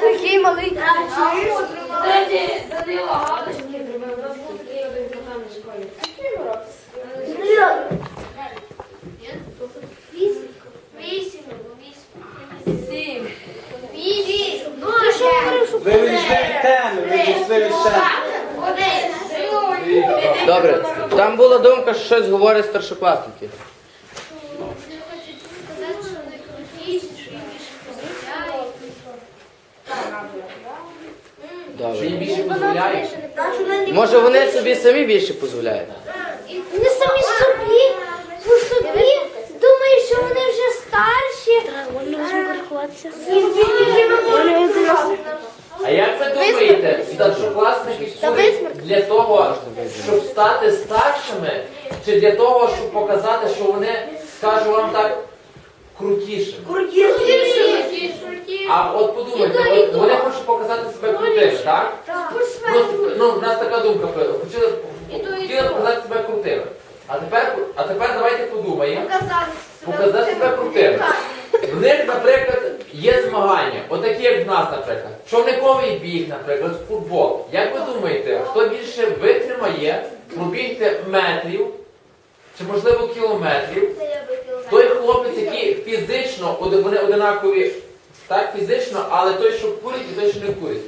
Такий малий. Тоді Данило галочки зробив. У нас був такий один пацан в школі. Вісім. Вісім. Вісім. Вісім. Ти що говорив, що Ви відійшли від теми, ви відійшли від теми. Добре, там була думка, що щось говорять старшокласники. Вони хочуть сказати, що вони крутіші, що їм більше позичають. Добре. Їм більше дозволяєш. Може вони собі самі більше дозволяють? Вони самі собі, по собі думають, що вони вже старші. Вони можуть рахуватися. А як ви думаєте, старшокласники для того, щоб стати старшими, чи для того, щоб показати, що вони, скажу вам так, крутішими? А от подумайте, от вони хочуть показати себе крутими, так? Ну, ну, в нас така думка, хотіли, хотіли показати себе крутими. А тепер, а тепер давайте подумаємо. Показати себе крутими. В них, наприклад, є змагання, отакі як в нас, наприклад. Човниковий біг, наприклад, футбол. Як ви думаєте, хто більше витримає пробігти метрів, чи можливо кілометрів, той хлопець, який фізично, вони одинакові, так, фізично, але той, що курить, і той, що не курить.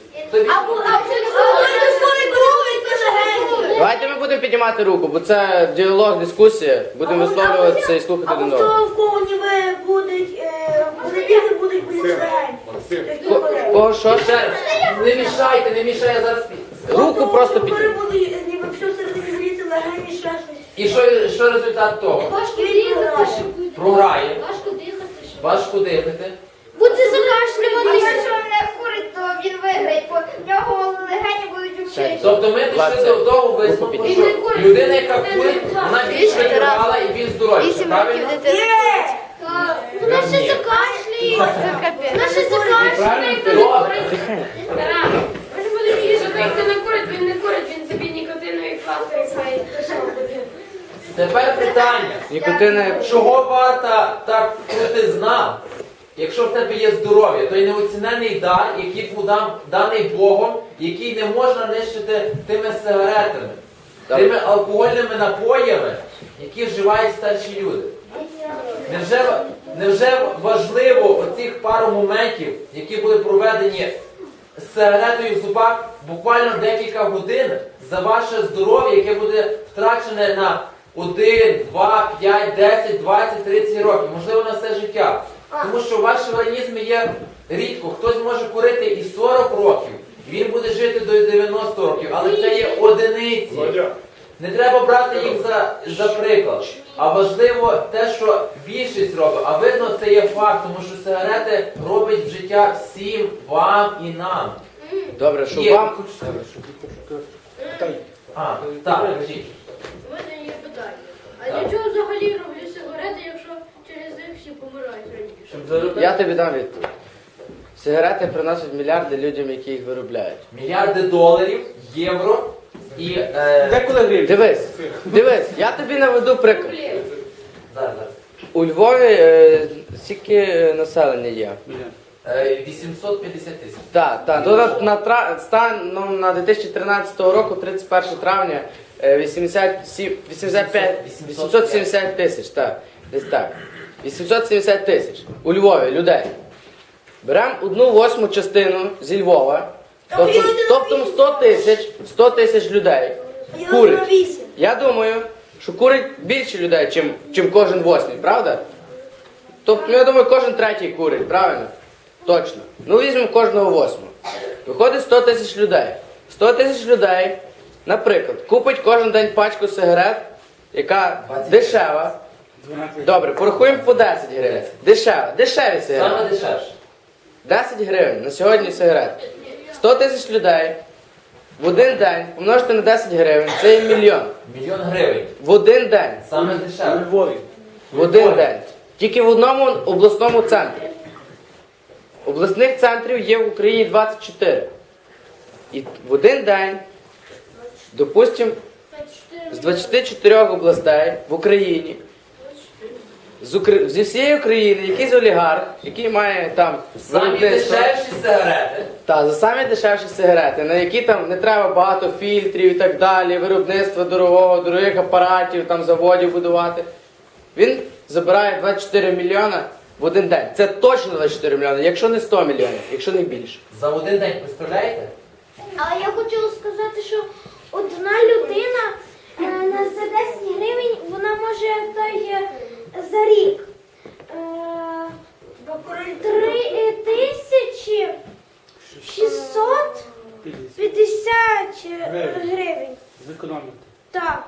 Давайте ми будемо піднімати руку, бо це діалог, дискусія. Будемо висловлюватися і слухати одного. Хто в кого ніби будуть, е, забіги будуть більш Кого що? Ще раз, не мішайте, не мішайте, я зараз Руку просто е, ніби все середині легені, ще щось. І що, що результат того? Важко дихати. Програє. Важко дихати, що Важко дихати. Буде закашлюватися. Якщо він не курить, то він виграє, бо в нього легені будуть вчити. Тобто ми дійшли до того висновку, що людина, яка курить, вона більш витривала і він здоровіша, правильно? Вона ще закашлюється. Вона ще закашлюється. Добре. Ми ж будемо її, як ти не курить, він не курить, він собі нікотинові пластирі знає. Тепер питання. Нікотина Чого варта так крутизна, якщо в тебе є здоров'я, той неоцінений дар, який був даний Богом, який не можна нищити тими сигаретами, тими алкогольними напоями, які вживають старші люди. Невже, невже важливо оцих пару моментів, які були проведені з сигаретою в зубах, буквально декілька годин за ваше здоров'я, яке буде втрачене на 1, 2, 5, 10, 20, 30 років, можливо, на все життя. Тому що в вашому організмі є рідко, хтось може курити і 40 років, він буде жити до 90 років, але це є одиниці. Не треба брати їх за, за приклад. А важливо те, що більшість робить. А видно, це є факт, тому що сигарети роблять в життя всім вам і нам. Добре, щоб Є. вам. А, так, кажіть. У мене є питання. А Так. Для чого взагалі роблять сигарети, якщо через них всі помирають раніше? Я тобі дам відповідь. Сигарети приносять мільярди людям, які їх виробляють. мільярди доларів, євро і. Е, Деколи гривень. Дивись, дивись, я тобі наведу приклад. зараз, зараз. У Львові е, скільки е, населення є? Е, 850 тисяч. Так, так. То на, на тра- станом на 2013 року, 31 травня, 87, 85, 870 тисяч, так, десь так. 870 тисяч у Львові людей. Беремо одну восьму частину зі Львова, тобто, тобто 100 тисяч, 100 тисяч людей курить. Я думаю, що курить більше людей, чим, чим кожен восьмий, правда? Тобто, ну, я думаю, кожен третій курить, правильно? Точно. Ну візьмемо кожного восьмого. Виходить 100 тисяч людей. 100 тисяч людей, наприклад, купить кожен день пачку сигарет, яка 20 дешева. Добре, порахуємо по 10 гривень. Дешева, дешеві Саме сигарети. дешевше. 10 гривень на сьогодні сигарет. 100 тисяч людей в один день помножити на 10 гривень, це є мільйон. Мільйон гривень. В один день. Саме У. Львові. В один день. Тільки в одному обласному центрі. Обласних центрів є в Україні 24. І в один день, допустимо, з 24 областей в Україні з Укра... зі всієї України якийсь олігарх, який має там Самі виробництво. дешевші сигарети. Та за самі дешевші сигарети, на які там не треба багато фільтрів і так далі, виробництва дорогого, дорогих апаратів, там заводів будувати. Він забирає 24 мільйона в один день. Це точно 24 мільйони, якщо не 100 мільйонів, якщо не більше. За один день, представляєте? Але я хотіла сказати, що одна людина е, на за 10 гривень вона може той е, за рік е, три е, тисячі 650 е, гривень. Зекономити. Так.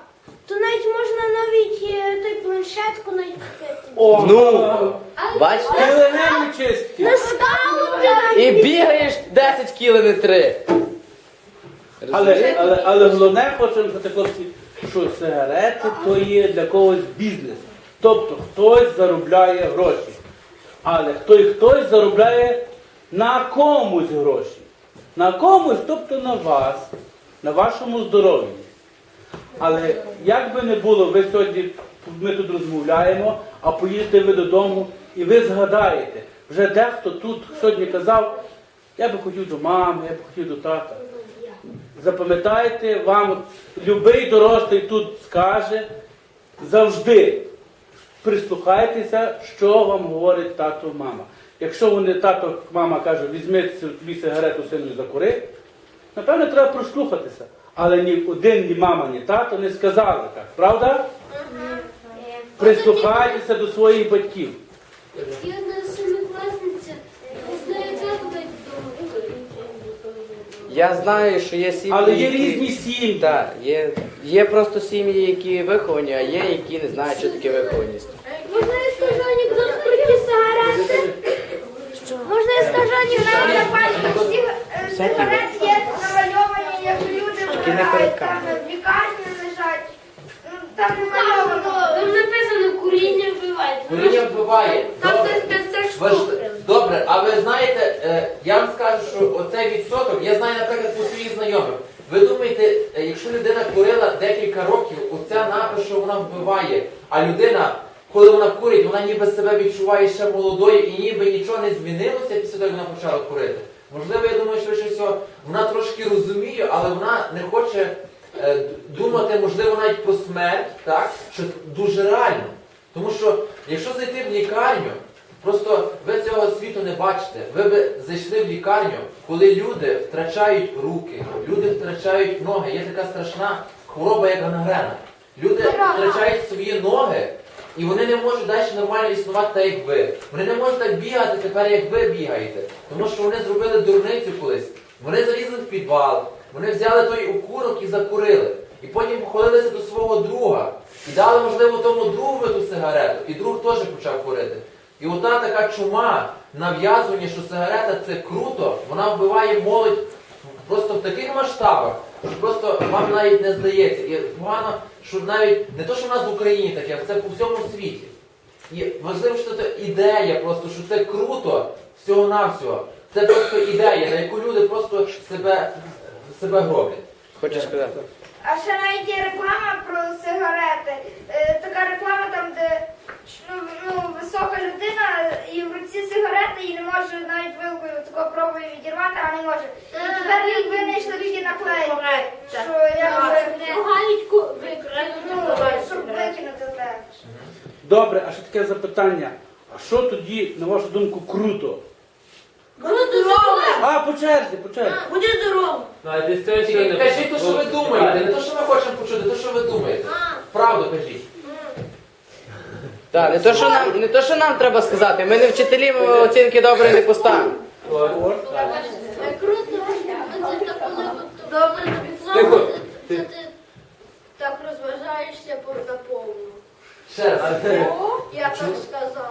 То навіть можна навіть е, той планшетку навіть купити. О, Ну, бачите? Ти легені чистки. На скаути І навіть. бігаєш 10 кіл, не 3. Але, але, головне хочемо сказати, хлопці, що сигарети то є для когось бізнес. Тобто хтось заробляє гроші. Але той хтось заробляє на комусь гроші. На комусь, тобто на вас, на вашому здоров'ї. Але як би не було, ви сьогодні, ми тут розмовляємо, а поїдете ви додому і ви згадаєте, вже дехто тут сьогодні казав, я би хотів до мами, я б хотів до тата. Запам'ятайте, вам любий дорослий тут скаже завжди прислухайтеся, що вам говорить тато, мама. Якщо вони тато, мама каже, візьми тобі сигарету сину і закури, напевно, треба прослухатися. Але ні один, ні мама, ні тато не сказали так, правда? Прислухайтеся до своїх батьків. Я знаю, що є сім'ї. Але є які- різні сім'ї. Так, є, є просто сім'ї, які виховані, а є, які не знають, що таке вихованість. Можна я скажу анекдот про сигарети? Можна я скажу анекдот? Всі е, сигарети є намальовані, як люди вмирають, там камерою. в лікарні лежать. Ну, Там намальовано. Там написано куріння вбиває. Куріння вбиває. Там Добре. Десь 500 Ви ж- штук. Добре, а ви знаєте, е, я вам скажу, що оцей відсоток, я знаю, наприклад, по своїх знайомих. Ви думаєте, е, якщо людина курила декілька років, оця напис, що вона вбиває, а людина, коли вона курить, вона ніби себе відчуває ще молодою і ніби нічого не змінилося після того, як вона почала курити. Можливо, я думаю, що всього, вона трошки розуміє, але вона не хоче е, думати, можливо, навіть про смерть, так? Що дуже реально. Тому що, якщо зайти в лікарню, Просто ви цього світу не бачите. Ви би зайшли в лікарню, коли люди втрачають руки, люди втрачають ноги. Є така страшна хвороба, як гангрена. Люди втрачають свої ноги, і вони не можуть далі нормально існувати так, як ви. Вони не можуть так бігати тепер, як ви бігаєте. Тому що вони зробили дурницю колись. Вони залізли в підвал, вони взяли той окурок і закурили. І потім походилися до свого друга. І дали, можливо, тому другу ту сигарету. І друг теж почав курити. І ота така чума нав'язування, що сигарета це круто, вона вбиває молодь просто в таких масштабах, що просто вам навіть не здається. І погано, що навіть не то, що в нас в Україні таке, а це по всьому світі. І важливо, що це ідея, просто що це круто всього-навсього. Це просто ідея, на яку люди просто себе, себе гроблять. Хочеш сказати? А ще навіть є реклама про сигарети. Е, така реклама там, де ну, висока людина і в руці сигарети і не може навіть вилкою такого пробує відірвати, а не може. І тепер їх винайшли такі наклейки, що як би, Погають ку- ну, щоб викинути те. Добре, а ще таке запитання. А що тоді, на вашу думку, круто? А, по черзі, по черзі. Буде здорово. Кажіть те, що ви думаєте, не те, що ми хочемо почути, те, що ви думаєте. Правду кажіть. Так, не то, що нам, не то, що нам треба сказати. Ми не вчителі, ми оцінки добре не поставимо. Круто. Це коли Добре, це ти так розважаєшся по наповну. Ще раз. Я так сказала.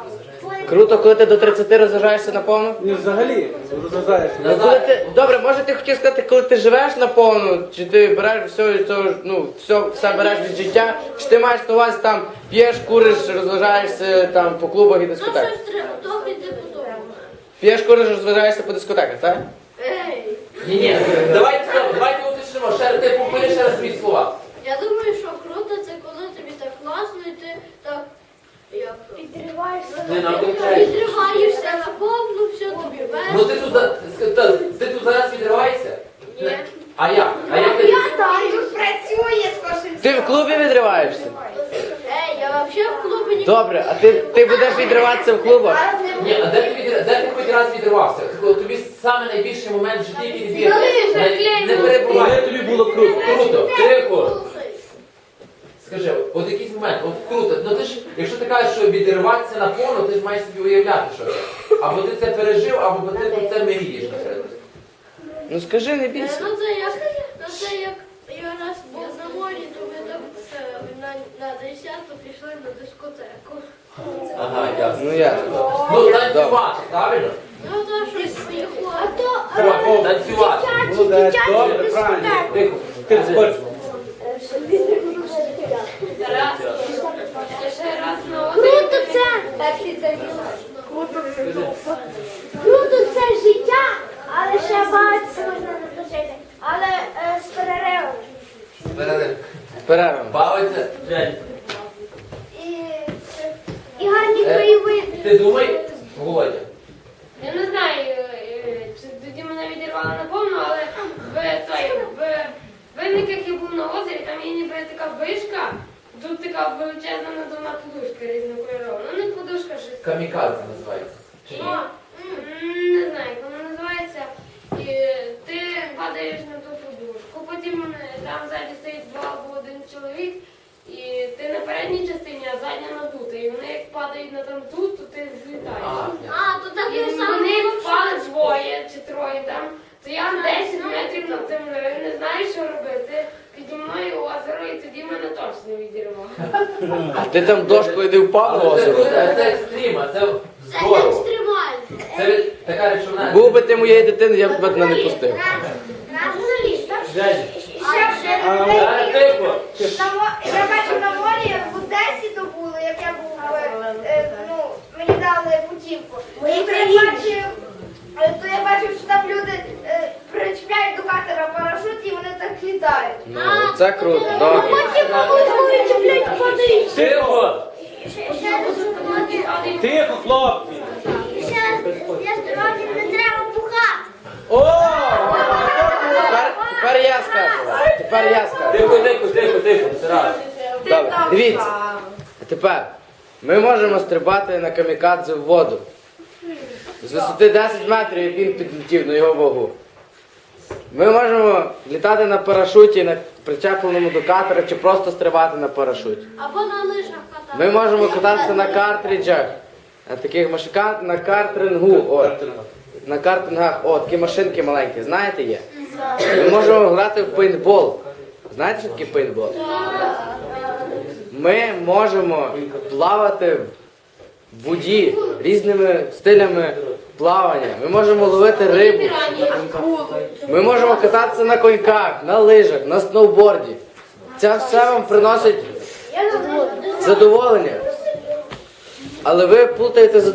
Круто, коли ти до 30 розважаєшся наповну. Ні, взагалі, розважаєшся. Ну, коли ти, добре, може ти хотів сказати, коли ти живеш наповну, чи ти береш все, від цього, ну, все, все береш від життя, чи ти маєш на увазі там п'єш, куриш, розважаєшся там по клубах і Ну дискотеках. щось треба, йди по. П'єш, куриш, розважаєшся по дискотеках, так? Ей, Ні, ні, давайте, давайте уточнимо, ще раз, ти повтори ще раз свої слова. я думаю, що круто це коли тобі так класно і ти так як Підриваєшся. Не нам конкретно. Відриваєшся на повну, все тобі Ну ти тут, за- та- ти тут зараз відриваєшся? Ні. А як? А як ти? Тут працює з кошельцем. Ти в клубі відриваєшся? Ей, я взагалі в клубі ніколи. Добре, а ти, ти будеш відриватися в клубах? Ні, а де ти, відри- де ти хоч раз відривався? Тобі саме найбільший момент в житті відбір. Не, не Коли перебувай. тобі було круто. Круто, тихо. Скажи, от якийсь момент, от круто. Ну ти ж, якщо ти кажеш, що відірватися на повну, ти ж маєш собі уявляти, що це. Або ти це пережив, або ти про це мрієш, наприклад. Ну скажи не Е, більше. Ну це як, ну це як я раз був на морі, то ми там е, на, на 10 пішли на дискотеку. Ага, ясно. Ну ясно. Ну, танцювати, правильно? Ну то щось поїхало. А то О, танцювати. Молодець, добре, правильно. Тихо. Ти хочеш. Тарас, я ще раз на круто це. Круто це життя, але ще багато можна не дожити. Але е, з переривом. Перерив. Перерва. Бавиться. Жень. І, і гарні Е, краєвиди. Ти думай, Володя. Я не знаю, е, чи тоді мене відірвало на повну, але в той, в винниках я був на озері, там є ніби така вишка, тут така величезна надувна подушка різнокольорова. Ну не подушка, щось. Камікадзе називається. Чи ні? М, Не знаю, як вона називається. І ти падаєш на ту подушку, потім е, там ззаді стоїть два або один чоловік, і ти на передній частині, а задня надута. І вони як падають на там тут, то ти злітаєш. А. А, то так І і вони впали двоє чи троє там, то я 10 метрів над землею, не знаю, що робити. Піді мною озеро, і тоді мене точно відірвало. А ти там дошкою не впав на це, озеро? це, це екстрім, а це Це здорово. екстремально. Це така речовина. Був би ти моєї дитини, я б тебе не пустив. Жень. Ще ще А, А, тихо. На мо- Я бачив на морі в Одесі то було, як я був, е, е, ну, мені дали путівку. І я бачив, е, то я бачив, що там люди е, причіпляють до катера парашут і вони так літають. Ну, це круто, добре. Падають. Тихо. Тихо, хлопці. Я здоров'я не треба пухати. О! Тепер, тепер я скажу. Тепер я скажу. Тихо, тихо, тихо, тихо. Добре, дивіться. А тепер ми можемо стрибати на камікадзе в воду. З висоти 10 метрів, як він підлетів на його вагу. Ми можемо літати на парашуті, на причепленому до катера, чи просто стрибати на парашуті. Або на лижах кататися. Ми можемо кататися на картриджах, на таких машинках, на картрингу. О, на картингах, о, такі машинки маленькі, знаєте є? Ми можемо грати в пейнтбол. Знаєте, що таке пейнтбол? Ми можемо плавати в воді різними стилями плавання. Ми можемо ловити рибу. Ми можемо кататися на коньках, на лижах, на сноуборді. Це все вам приносить задоволення. Але ви плутаєте задоволення.